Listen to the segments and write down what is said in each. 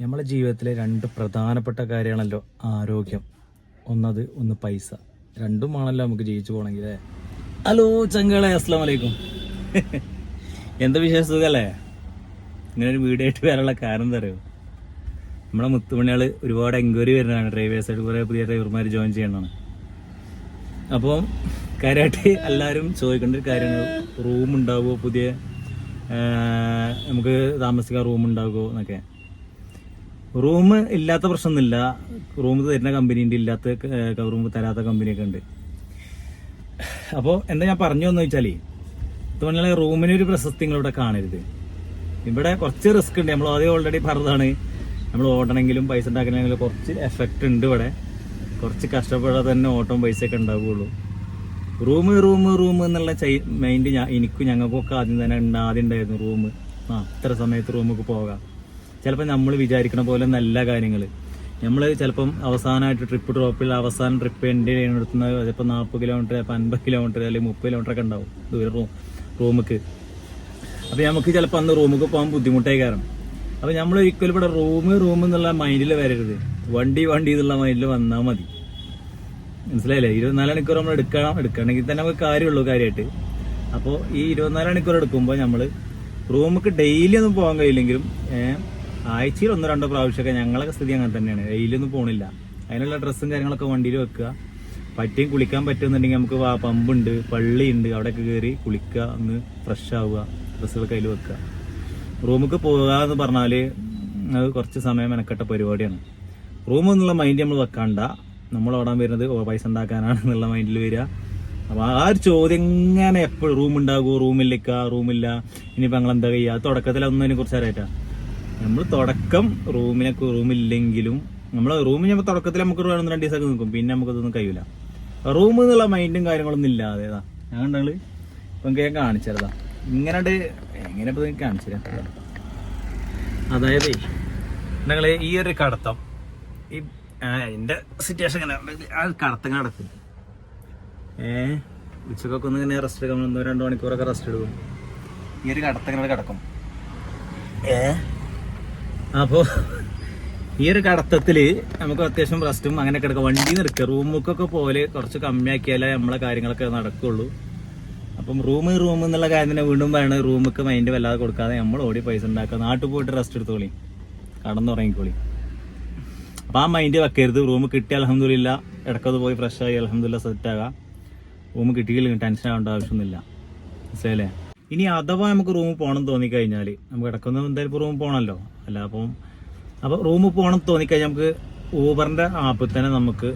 നമ്മളെ ജീവിതത്തിലെ രണ്ട് പ്രധാനപ്പെട്ട കാര്യമാണല്ലോ ആരോഗ്യം. ഒന്നത് ഒന്ന് പൈസ. രണ്ടും ആണല്ലോ നമുക്ക് ജീവിച്ചു പോകണമെങ്കിൽ അല്ലേ? ഹലോ ചങ്കളെ അസ്സാം വലൈക്കും എന്താ വിശേഷം? സുഖല്ലേ? ഇങ്ങനെ ഒരു വീഡിയോ ആയിട്ട് വരാനുള്ള കാരണം എന്താ അറിയോ? നമ്മളെ മുത്തുമണികൾ ഒരുപാട് എൻക്വയറി വരുന്നതാണ്. ഡ്രൈവേഴ്സായിട്ട് കുറേ പുതിയ ഡ്രൈവർമാർ ജോയിൻ ചെയ്യണതാണ്. അപ്പോൾ കാര്യമായിട്ട് എല്ലാവരും ചോദിക്കേണ്ട ഒരു കാര്യങ്ങൾ റൂം ഉണ്ടാവുമോ പുതിയ നമുക്ക് താമസിക്കാൻ റൂം ഉണ്ടാകുമോ എന്നൊക്കെ. റൂം ഇല്ലാത്ത പ്രശ്നമൊന്നുമില്ല. റൂം തരുന്ന കമ്പനീന്റെ ഇല്ലാത്ത റൂം തരാത്ത കമ്പനിയൊക്കെ ഉണ്ട്. അപ്പോൾ എന്താ ഞാൻ പറഞ്ഞു എന്ന് വെച്ചാൽ ഇതുപോലെ റൂമിന് ഒരു പ്രശസ്തി നിങ്ങളിവിടെ കാണരുത്. ഇവിടെ കുറച്ച് റിസ്ക് ഉണ്ട്. നമ്മൾ ആദ്യം ഓൾറെഡി പറഞ്ഞതാണ്. നമ്മൾ ഓടണമെങ്കിലും പൈസ ഉണ്ടാക്കണമെങ്കിലും കുറച്ച് എഫക്റ്റ് ഉണ്ട് ഇവിടെ. കുറച്ച് കഷ്ടപ്പെടാതെ തന്നെ ഓട്ടം പൈസ ഒക്കെ ഉണ്ടാവുകയുള്ളൂ. റൂം റൂം റൂം എന്നുള്ള മൈൻഡ് ഞാൻ എനിക്കും ഞങ്ങൾക്കൊക്കെ ആദ്യം തന്നെ ആദ്യം ഉണ്ടായിരുന്നു റൂം. ആ ഇത്ര സമയത്ത് റൂമൊക്കെ പോകാം. ചിലപ്പോൾ നമ്മൾ വിചാരിക്കണ പോലെ നല്ല കാര്യങ്ങൾ നമ്മൾ ചിലപ്പം അവസാനമായിട്ട് ട്രിപ്പ് ഡ്രോപ്പിൽ അവസാനം ട്രിപ്പ് എന്റെ ചെയ്യുന്ന ചിലപ്പോൾ നാൽപ്പത് കിലോമീറ്റർ ചിലപ്പോൾ അൻപത് കിലോമീറ്റർ അല്ലെങ്കിൽ മുപ്പത് കിലോമീറ്റർ ഒക്കെ ഉണ്ടാവും ദൂരം റൂം റൂമുക്ക് അപ്പോൾ നമുക്ക് ചിലപ്പോൾ അന്ന് റൂമിൽ പോകാൻ ബുദ്ധിമുട്ടായി കാരണം അപ്പോൾ നമ്മൾ ഒരിക്കലും ഇവിടെ റൂം റൂം എന്നുള്ള മൈൻഡിൽ വരരുത്. വണ്ടി വണ്ടി എന്നുള്ള മൈൻഡിൽ വന്നാൽ മതി. മനസ്സിലായില്ലേ? ഇരുപത്തിനാല് മണിക്കൂർ നമ്മൾ എടുക്കണം. എടുക്കണമെങ്കിൽ തന്നെ നമുക്ക് കാര്യമുള്ളൂ കാര്യമായിട്ട് അപ്പോൾ ഈ ഇരുപത്തിനാല് മണിക്കൂർ എടുക്കുമ്പോൾ നമ്മൾ റൂമിക്ക് ഡെയിലി ഒന്നും പോകാൻ കഴിയില്ലെങ്കിലും ആഴ്ചയിൽ ഒന്നോ രണ്ടോ പ്രാവശ്യമൊക്കെ ഞങ്ങളൊക്കെ സ്ഥിതി അങ്ങനെ തന്നെയാണ്. വെയിലൊന്നും പോണില്ല. അതിനുള്ള ഡ്രസ്സും കാര്യങ്ങളൊക്കെ വണ്ടിയിൽ വെക്കുക. പറ്റിയും കുളിക്കാൻ പറ്റുന്നുണ്ടെങ്കിൽ നമുക്ക് പമ്പുണ്ട് പള്ളിയുണ്ട്. അവിടെയൊക്കെ കയറി കുളിക്കുക ഒന്ന് ഫ്രഷ് ആവുക ഡ്രസ്സുകൾ കയ്യിൽ വെക്കുക. റൂമിക്ക് പോകുക എന്ന് പറഞ്ഞാൽ അത് കുറച്ച് സമയം മെനക്കെട്ട പരിപാടിയാണ്. റൂം എന്നുള്ള മൈൻഡ് നമ്മൾ വെക്കണ്ട. നമ്മൾ ഓടാൻ വരുന്നത് പൈസ ഉണ്ടാക്കാനാണ് എന്നുള്ള മൈൻഡിൽ വരിക. അപ്പോൾ ആ ഒരു ചോദ്യം എങ്ങനെ എപ്പോഴും റൂം ഉണ്ടാകുമോ? റൂമില്ലിക്ക റൂമില്ല. ഇനിയിപ്പോൾ ഞങ്ങൾ എന്താ ചെയ്യുക? തുടക്കത്തിൽ തുടക്കത്തിലൊന്നും അതിനെ കുറിച്ച് അറിയാറ്റാ നമ്മൾ തുടക്കം റൂമിനെ റൂമില്ലെങ്കിലും നമ്മൾ റൂമിൽ നമ്മൾ തുടക്കത്തിൽ നമുക്ക് ഒരു രണ്ട് ദിവസമൊക്കെ നിൽക്കും പിന്നെ നമുക്കതൊന്നും കഴിയില്ല റൂം എന്നുള്ള മൈൻഡും കാര്യങ്ങളൊന്നും ഇല്ലാതെ ഞാൻ കണ്ടങ്ങൾ ഇപ്പം ഞാൻ കാണിച്ചതാ. ഇങ്ങനെ എങ്ങനെ ഇപ്പം നിങ്ങൾക്ക് കാണിച്ചുതരാം അതായത് നിങ്ങൾ ഈ ഒരു കടത്തം ഈ എന്റെ സിറ്റുവേഷൻ ഇങ്ങനെ ആ കടത്തം കടക്കും ഏ? ഉച്ചക്കൊക്കെ ഒന്ന് ഇങ്ങനെ റെസ്റ്റ് എടുക്കാം ഒന്നോ രണ്ടോ മണിക്കൂറൊക്കെ റെസ്റ്റ് എടുക്കും. ഈ ഒരു കടത്തം കിടക്കും ഏ? അപ്പോൾ ഈ ഒരു കടത്തത്തിൽ നമുക്ക് അത്യാവശ്യം റെസ്റ്റും അങ്ങനെ കിടക്കാം വണ്ടി നിർക്കുക റൂമൊക്കെ പോലെ കുറച്ച് കമ്മിയാക്കിയാലേ നമ്മളെ കാര്യങ്ങളൊക്കെ നടക്കുള്ളൂ. അപ്പം റൂം റൂം എന്നുള്ള കാര്യം തന്നെ വീണ്ടും വേണം റൂമൊക്കെ മൈൻഡ് വല്ലാതെ കൊടുക്കാതെ നമ്മൾ ഓടി പൈസ ഉണ്ടാക്കുക. നാട്ടിൽ പോയിട്ട് റെസ്റ്റ് എടുത്തോളി. കടന്നുറങ്ങിക്കോളി. അപ്പം ആ മൈൻഡ് വെക്കരുത്. റൂം കിട്ടി അലഹമില്ല ഇടക്കത് പോയി ഫ്രഷ് ആയി അലഹമില്ല സെറ്റ് ആകാം. റൂം കിട്ടിയില്ലെങ്കിൽ ടെൻഷൻ ആവേണ്ട ആവശ്യമൊന്നുമില്ല. മനസ്സിലായില്ലേ? ഇനി അഥവാ നമുക്ക് റൂമിൽ പോകണം തോന്നിക്കഴിഞ്ഞാൽ നമുക്ക് ഇടക്കൊന്ന് എന്തായാലും റൂമിൽ പോകണമല്ലോ അല്ല അപ്പം അപ്പോൾ റൂമിൽ പോകണം തോന്നിക്കഴിഞ്ഞാൽ നമുക്ക് ഊബറിന്റെ ആപ്പിൽ തന്നെ നമുക്ക്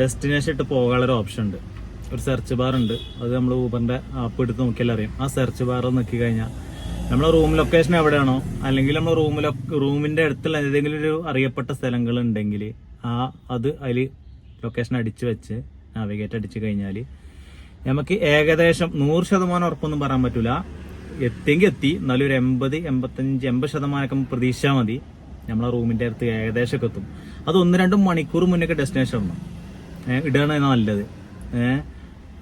ഡെസ്റ്റിനേഷൻ ഇട്ട് പോകാനുള്ളൊരു ഓപ്ഷൻ ഉണ്ട്. ഒരു സെർച്ച് ബാർ ഉണ്ട്. അത് നമ്മൾ ഊബറിന്റെ ആപ്പ് എടുത്ത് നോക്കിയാൽ അറിയാം. ആ സെർച്ച് ബാറിൽ നോക്കി കഴിഞ്ഞാൽ നമ്മളെ റൂം ലൊക്കേഷൻ എവിടെയാണോ അല്ലെങ്കിൽ നമ്മൾ റൂം റൂമിന്റെ അടുത്തുള്ള ഏതെങ്കിലും ഒരു അറിയപ്പെട്ട സ്ഥലങ്ങൾ ഉണ്ടെങ്കിൽ ആ അത് അതിൽ ലൊക്കേഷൻ അടിച്ച് വെച്ച് നാവിഗേറ്റ് അടിച്ച് കഴിഞ്ഞാൽ നമുക്ക് ഏകദേശം നൂറ് ശതമാനം ഉറപ്പൊന്നും പറയാൻ പറ്റൂല. എത്തിയെങ്കിൽ എത്തി. എന്നാലും ഒരു എൺപത് എൺപത്തഞ്ച് എൺപത് ശതമാനമൊക്കെ പ്രതീക്ഷിച്ചാൽ മതി. നമ്മളെ റൂമിന്റെ അടുത്ത് ഏകദേശം ഒക്കെ എത്തും. അത് ഒന്ന് രണ്ട് മണിക്കൂർ മുന്നേക്ക് ഡെസ്റ്റിനേഷൻ ഇടണം ഇടുകയാണ് നല്ലത്. ഏഹ്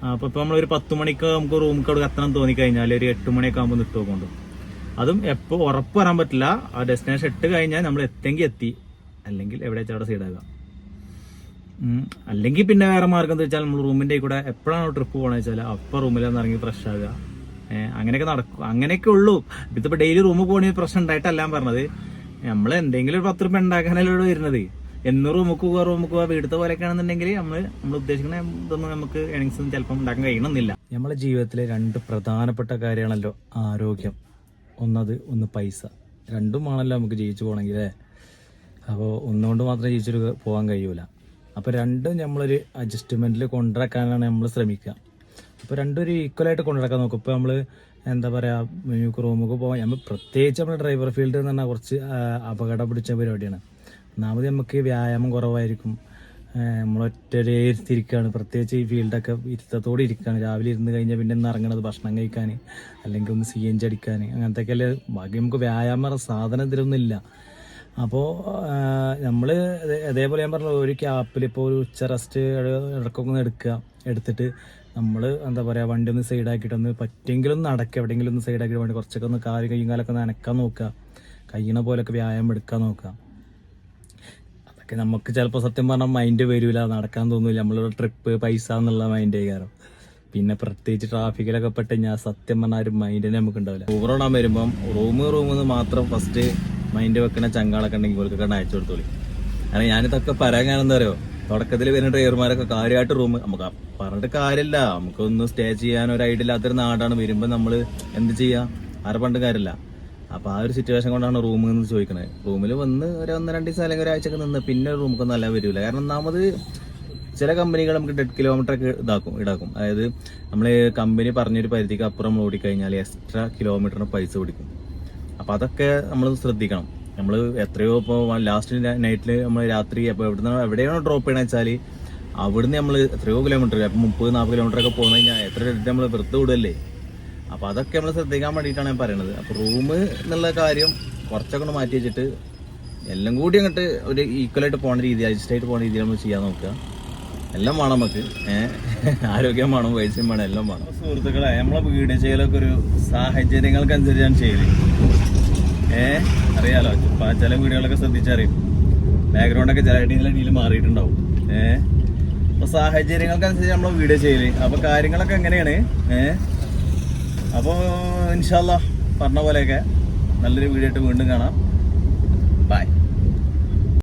അപ്പൊ ഇപ്പൊ നമ്മളൊരു പത്ത് മണിക്ക് നമുക്ക് റൂമിൽ അവിടെ എത്തണം തോന്നിക്കഴിഞ്ഞാൽ ഒരു എട്ട് മണിയൊക്കെ ആകുമ്പോൾ നിട്ടുക കൊണ്ട് അതും എപ്പോൾ ഉറപ്പ് പറയാൻ പറ്റില്ല. ആ ഡെസ്റ്റിനേഷൻ ഇട്ട് കഴിഞ്ഞാൽ നമ്മൾ എത്തെങ്കിൽ എത്തി. അല്ലെങ്കിൽ എവിടെ വെച്ചാൽ അവിടെ സൈഡാകാം. അല്ലെങ്കിൽ പിന്നെ വേറെ മാർഗം എന്ന് വെച്ചാൽ നമ്മൾ റൂമിന്റെ കൂടെ എപ്പോഴാണ് ട്രിപ്പ് പോകണമെന്ന് വെച്ചാൽ അപ്പൊ റൂമിൽ ഒന്ന് ഇറങ്ങി ഫ്രഷ് ആകുക അങ്ങനെയൊക്കെ നടക്കും അങ്ങനെയൊക്കെ ഉള്ളൂ. ഇതിപ്പോ ഡെയിലി റൂമിൽ പോകണമെങ്കിൽ പ്രശ്നം ഉണ്ടായിട്ടല്ല പറഞ്ഞത്. നമ്മൾ എന്തെങ്കിലും ഒരു പത്ത് രൂപ ഉണ്ടാക്കാനല്ലേ വരുന്നത്. എന്ന് റൂമിൽ പോവുക റൂമിൽ പോവുക വീടത്തെ പോലെയൊക്കെ ആണെന്നുണ്ടെങ്കിൽ നമ്മൾ നമ്മൾ ഉദ്ദേശിക്കുന്ന ഇതൊന്നും നമുക്ക് ഏണിങ്സ് ചിലപ്പം ഉണ്ടാക്കാൻ കഴിയണമെന്നില്ല നമ്മളെ ജീവിതത്തിലെ രണ്ട് പ്രധാനപ്പെട്ട കാര്യമാണല്ലോ ആരോഗ്യം. ഒന്നത് ഒന്ന് പൈസ. രണ്ടും ആണല്ലോ നമുക്ക് ജീവിച്ചു പോകണമെങ്കിൽ അപ്പോൾ ഒന്നുകൊണ്ട് മാത്രം ജീവിച്ചിട്ട് പോകാൻ കഴിയൂല. അപ്പോൾ രണ്ടും നമ്മളൊരു അഡ്ജസ്റ്റ്മെന്റിൽ കൊണ്ടിറക്കാനാണ് നമ്മൾ ശ്രമിക്കുക. അപ്പോൾ രണ്ടും ഒരു ഈക്വലായിട്ട് കൊണ്ടിറക്കാൻ നോക്കും. ഇപ്പോൾ നമ്മൾ എന്താ പറയുക നമുക്ക് റൂമൊക്കെ പോകാൻ നമ്മൾ പ്രത്യേകിച്ച് നമ്മുടെ ഡ്രൈവർ ഫീൽഡ് എന്ന് പറഞ്ഞാൽ കുറച്ച് അപകടം പിടിച്ച പരിപാടിയാണ്. ഒന്നാമത് നമുക്ക് വ്യായാമം കുറവായിരിക്കും. നമ്മൾ ഒറ്റരേ ഇരുത്തിരിക്കുകയാണ് പ്രത്യേകിച്ച് ഈ ഫീൽഡൊക്കെ ഇരുത്തത്തോടെ ഇരിക്കുകയാണ് രാവിലെ ഇരുന്ന് കഴിഞ്ഞാൽ പിന്നെ ഒന്ന് ഇറങ്ങണത് ഭക്ഷണം കഴിക്കാൻ അല്ലെങ്കിൽ ഒന്ന് സി എൻ ജി അടിക്കാൻ അങ്ങനത്തെയൊക്കെ അല്ലേ ബാക്കി നമുക്ക് വ്യായാമ സാധനം ഇതിലൊന്നും ഇല്ല. അപ്പോൾ നമ്മൾ അതേപോലെ ഞാൻ പറഞ്ഞു ഒരു ക്യാപ്പിൽ ഇപ്പോൾ ഒരു ഉച്ച റെസ്റ്റ് ഇടക്കൊക്കെ എടുക്കുക എടുത്തിട്ട് നമ്മൾ എന്താ പറയുക വണ്ടി ഒന്ന് സൈഡാക്കിയിട്ടൊന്ന് ഒന്ന് നടക്കുക എവിടെയെങ്കിലും ഒന്ന് സൈഡാക്കിയിട്ട് വേണ്ടി കുറച്ചൊക്കെ ഒന്ന് കാൽ കയ്യും കാലൊക്കെ ഒന്ന് അനക്കാൻ നോക്കുക കയ്യണ പോലൊക്കെ വ്യായാമം എടുക്കാൻ നോക്കുക അതൊക്കെ നമുക്ക് ചിലപ്പോൾ സത്യം പറഞ്ഞാൽ മൈൻഡ് വരില്ല നടക്കാൻ തോന്നില്ല നമ്മളൊരു ട്രിപ്പ് പൈസ എന്നുള്ള മൈൻഡ് കാരണം പിന്നെ പ്രത്യേകിച്ച് ട്രാഫിക്കിലൊക്കെ പെട്ട് ഞാൻ സത്യം പറഞ്ഞാൽ ഒരു മൈൻഡിനെ നമുക്ക് ഉണ്ടാവില്ല. ഊറോടാൻ വരുമ്പം റൂം റൂമിൽ നിന്ന് മാത്രം ഫസ്റ്റ് മൈൻഡ് വെക്കുന്ന ചങ്കാളൊക്കെ ഉണ്ടെങ്കിൽ ഇവർക്കൊക്കെ അയച്ചു കൊടുത്തോളി. കാരണം ഞാനിതൊക്കെ പറയാൻ കാരണം പറയുക തുടക്കത്തിൽ വരുന്ന ഡ്രൈവർമാരൊക്കെ കാര്യമായിട്ട് റൂം നമുക്ക് പറഞ്ഞിട്ട് കാര്യമില്ല. നമുക്കൊന്ന് സ്റ്റേ ചെയ്യാൻ ഒരു ഐഡിയ ഇല്ലാത്തൊരു നാടാണ്. വരുമ്പോൾ നമ്മൾ എന്ത് ചെയ്യാം? ആരെ പണ്ട് കാര്യമില്ല. അപ്പൊ ആ ഒരു സിറ്റുവേഷൻ കൊണ്ടാണ് റൂമിൽ നിന്ന് ചോദിക്കുന്നത് റൂമിൽ വന്ന് ഒരു ഒന്ന് രണ്ട് ദിവസം അല്ലെങ്കിൽ ഒരാഴ്ചയൊക്കെ നിന്ന് പിന്നെ ഒരു റൂമൊക്കെ നല്ല വരില്ല കാരണം ഒന്നാമത് ചില കമ്പനികൾ നമുക്ക് ഡെഡ് കിലോമീറ്റർ ഒക്കെ ഇതാക്കും ഈടാക്കും. അതായത് നമ്മൾ കമ്പനി പറഞ്ഞൊരു പരിധിക്ക് അപ്പുറം ഓടിക്കഴിഞ്ഞാൽ എക്സ്ട്രാ കിലോമീറ്ററിന് പൈസ പിടിക്കും അപ്പൊ അതൊക്കെ നമ്മൾ ശ്രദ്ധിക്കണം. നമ്മൾ എത്രയോ ഇപ്പോൾ ലാസ്റ്റ് നൈറ്റിൽ നമ്മൾ രാത്രി അപ്പോൾ എവിടുന്ന് എവിടെയാണോ ഡ്രോപ്പ് ചെയ്യണമെന്ന് വെച്ചാൽ അവിടുന്ന് നമ്മൾ എത്രയോ കിലോമീറ്റർ അപ്പം മുപ്പത് നാൽപ്പത് കിലോമീറ്റർ ഒക്കെ പോകുന്ന കഴിഞ്ഞാൽ എത്ര ഡേറ്റ് നമ്മൾ വെറുതെ വിടല്ലേ? അപ്പോൾ അതൊക്കെ നമ്മൾ ശ്രദ്ധിക്കാൻ വേണ്ടിയിട്ടാണ് ഞാൻ പറയണത്. അപ്പോൾ റൂം എന്നുള്ള കാര്യം കുറച്ചൊക്കെ മാറ്റി വെച്ചിട്ട് എല്ലാം കൂടി അങ്ങോട്ട് ഒരു ഈക്വലായിട്ട് പോകുന്ന രീതി അഡ്ജസ്റ്റ് ആയിട്ട് പോകുന്ന രീതിയിൽ നമ്മൾ ചെയ്യാൻ നോക്കുക. എല്ലാം വേണം നമുക്ക്. ആരോഗ്യം വേണം പൈസയും വേണം എല്ലാം വേണം. സുഹൃത്തുക്കളെ നമ്മളെ വീട് ചെയ്യലൊക്കെ ഒരു സാഹചര്യങ്ങൾക്കനുസരിച്ചാണ് ചെയ്യൽ. ഏ? അറിയാലോ ചില വീടുകളൊക്കെ ശ്രദ്ധിച്ചറിയും. ബാക്ക്ഗ്രൗണ്ട് ഒക്കെ ചില രീതിയിൽ മാറിയിട്ടുണ്ടാവും. ഏ? അപ്പൊ സാഹചര്യങ്ങൾക്കനുസരിച്ച് നമ്മളെ വീട് ചെയ്യൽ. അപ്പൊ കാര്യങ്ങളൊക്കെ എങ്ങനെയാണ്? ഏ? അപ്പോൾ ഇൻഷാല്ല പറഞ്ഞ പോലെയൊക്കെ നല്ലൊരു വീഡിയോ ആയിട്ട് വീണ്ടും കാണാം.